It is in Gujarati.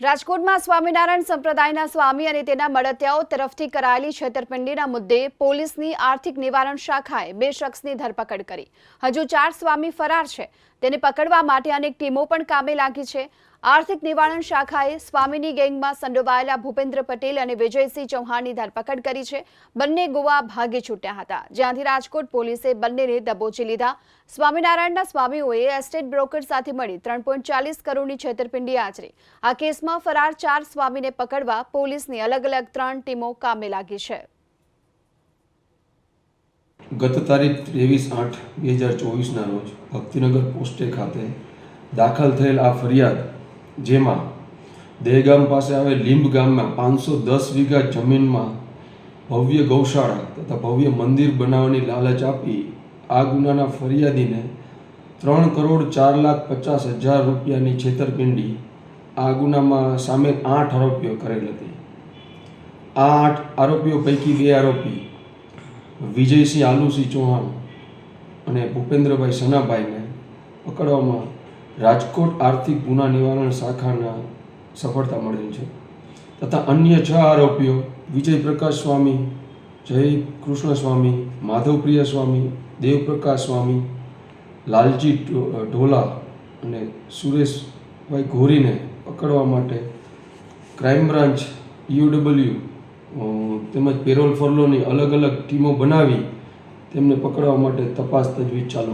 રાજકોટમાં સ્વામિનારાયણ સંપ્રદાયના સ્વામી અને તેના મળતિયાઓ તરફથી કરાયેલી છેતરપિંડીના મુદ્દે પોલીસની આર્થિક નિવારણ શાખાએ બે શખ્સની ધરપકડ કરી. હજુ ચાર સ્વામી ફરાર છે. તેને પકડવા માટે અનેક ટીમો પણ કામે લાગી છે. આર્થિક નિવારણ શાખાએ સ્વામીની ગેંગમાં સંડોવાયેલા ભૂપેન્દ્ર પટેલ અને વિજયસિંહ ચૌહાણની ધરપકડ કરી છે. બંને ગોવા ભાગી છૂટ્યા હતા. જ્યાંથી રાજકોટ પોલીસે બંનેને દબોચી લીધા. સ્વામિનારાયણના સ્વામીઓએ એસ્ટેટ બ્રોકર સાથે મળી ત્રણ કરોડની છેતરપિંડી આચરી. આ કેસમાં ફરાર ચાર સ્વામીને પકડવા પોલીસની અલગ અલગ ત્રણ ટીમો કામે લાગી છે. ગત તારીખ ત્રેવીસ આઠ બે હજાર ચોવીસના રોજ ભક્તિનગર પોસ્ટે ખાતે દાખલ થયેલ આ ફરિયાદ જેમાં દહેગામ પાસે આવેલ લીંબ ગામમાં પાંચસો દસ વીઘા જમીનમાં ભવ્ય ગૌશાળા તથા ભવ્ય મંદિર બનાવવાની લાલચ આપી આ ગુનાના ફરિયાદીને ત્રણ કરોડ ચાર લાખ પચાસ હજાર રૂપિયાની છેતરપિંડી આ ગુનામાં સામેલ આઠ આરોપીઓ કરેલ હતી. આ આઠ આરોપીઓ પૈકી બે આરોપી વિજયસિંહ આલુસિંહ ચૌહાણ અને ભૂપેન્દ્રભાઈ સનાભાઈને પકડવામાં રાજકોટ આર્થિક ગુના નિવારણ શાખાના સફળતા મળેલ છે. તથા અન્ય છ આરોપીઓ વિજય પ્રકાશ સ્વામી જય કૃષ્ણ સ્વામી માધવપ્રિય સ્વામી દેવપ્રકાશ સ્વામી લાલજી ઢોલા અને સુરેશભાઈ ઘોરીને પકડવા માટે ક્રાઇમ બ્રાન્ચ યુડબલ્યુ તેમજ પેરોલ ફરલોની અલગ અલગ ટીમો બનાવી તેમને પકડવા માટે તપાસ તજવીજ ચાલુ